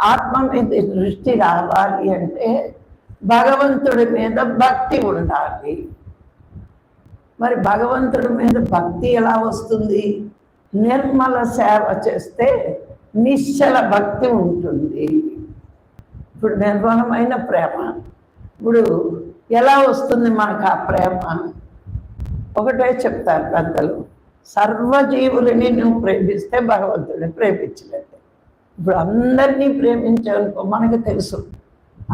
ఆత్మ మీద దృష్టి రావాలి అంటే భగవంతుడి మీద భక్తి ఉండాలి. మరి భగవంతుడి మీద భక్తి ఎలా వస్తుంది? నిర్మల సేవ చేస్తే నిశ్చల భక్తి ఉంటుంది. ఇప్పుడు నిర్మలమైన ప్రేమ. ఇప్పుడు ఎలా వస్తుంది మనకు ఆ ప్రేమ? ఒకటే చెప్తారు పెద్దలు. సర్వజీవులని నువ్వు ప్రేమిస్తే భగవంతుడిని ప్రేమించలేదు ఇప్పుడు అందరినీ ప్రేమించాలనుకో మనకు తెలుసు.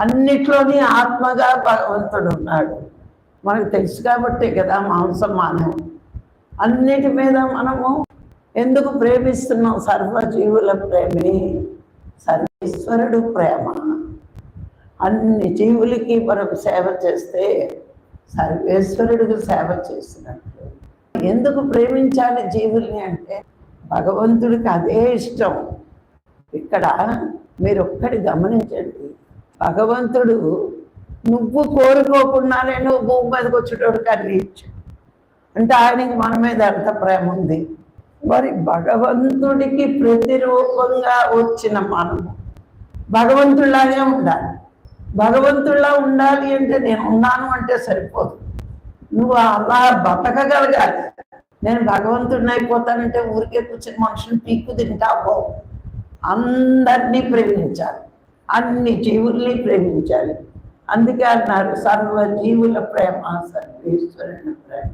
అన్నిట్లోని ఆత్మగా భగవంతుడు ఉన్నాడు. మనకు తెలుసు కాబట్టి కదా మాంసం మానవం అన్నిటి మీద మనము ఎందుకు ప్రేమిస్తున్నాం? సర్వజీవుల ప్రేమే. సర్వేశ్వరుడు ప్రేమ. అన్ని జీవులకి మనం సేవ చేస్తే సర్వేశ్వరుడికి సేవ చేసినట్లు ఎందుకు ప్రేమించాలి జీవుల్ని అంటే భగవంతుడికి అదే ఇష్టం. ఇక్కడ మీరు ఒక్కటి గమనించండి. భగవంతుడు నువ్వు కోరుకోకుండానే నువ్వు భూమి మీదకి వచ్చేటోడు కర్రీచ్చు అంటే ఆయనకి మన మీద ఎంత ప్రేమ ఉంది. మరి భగవంతుడికి ప్రతిరూపంగా వచ్చిన మనము భగవంతుడిలాగే ఉండాలి. భగవంతుడిలా ఉండాలి అంటే నేను ఉన్నాను అంటే సరిపోదు. నువ్వు అలా బతకగలగాలి. నేను భగవంతుడిని అయిపోతానంటే ఊరికే కూర్చొని మనుషులు పీక్కు తింటా పోవు అందరినీ ప్రేమించాలి. అన్ని జీవుల్ని ప్రేమించాలి. అందుకే అన్నారు సర్వ జీవుల ప్రేమ సర్వేశ్వరుని ప్రేమ.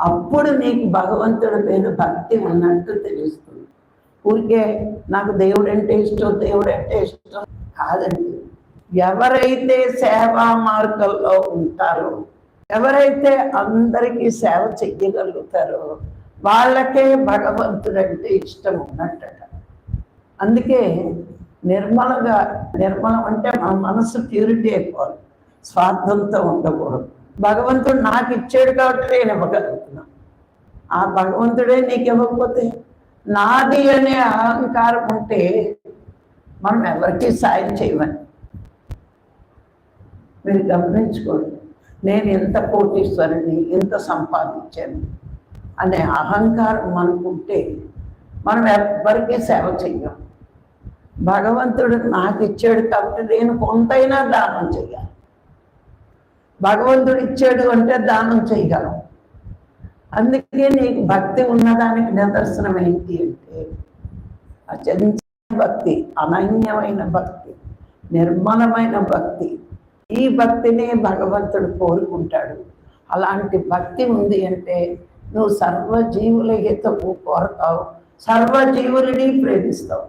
అప్పుడు నీకు భగవంతుడి మీద భక్తి ఉన్నట్టు తెలుస్తుంది. ఊరికే నాకు దేవుడు అంటే ఇష్టం దేవుడు అంటే ఇష్టం కాదండి. ఎవరైతే సేవా మార్గంలో ఉంటారో ఎవరైతే అందరికీ సేవ చెయ్యగలుగుతారో వాళ్ళకే భగవంతుడంటే ఇష్టం ఉన్నట్టట. అందుకే నిర్మలంగా నిర్మలం అంటే మన మనసు ప్యూరిటీ అయిపోవాలి. స్వార్థంతో ఉండకూడదు. భగవంతుడు నాకు ఇచ్చాడు కాబట్టి నేను ఇవ్వగలుగుతున్నా. ఆ భగవంతుడే నీకు ఇవ్వకపోతే నాది అనే అహంకారం ఉంటే మనం ఎవరికి సాయం చేయమని. మీరు గమనించుకోండి. నేను ఎంత కోటీశ్వరుని ఎంత సంపాదించాను అనే అహంకారం మనకుంటే మనం ఎవ్వరికీ సేవ చెయ్యం. భగవంతుడు నాకు ఇచ్చాడు కాబట్టి నేను కొంతైనా దానం చేయాలి భగవంతుడు ఇచ్చాడు అంటే దానం చేయగలం అందుకే నీకు భక్తి ఉన్నదానికి నిదర్శనం ఏంటి అంటే అచంచ భక్తి అనన్యమైన భక్తి నిర్మలమైన భక్తి. ఈ భక్తినే భగవంతుడు కోరుకుంటాడు. అలాంటి భక్తి ఉంది అంటే నువ్వు సర్వజీవుల హితవు కోరతావు. సర్వజీవులని ప్రేమిస్తాం.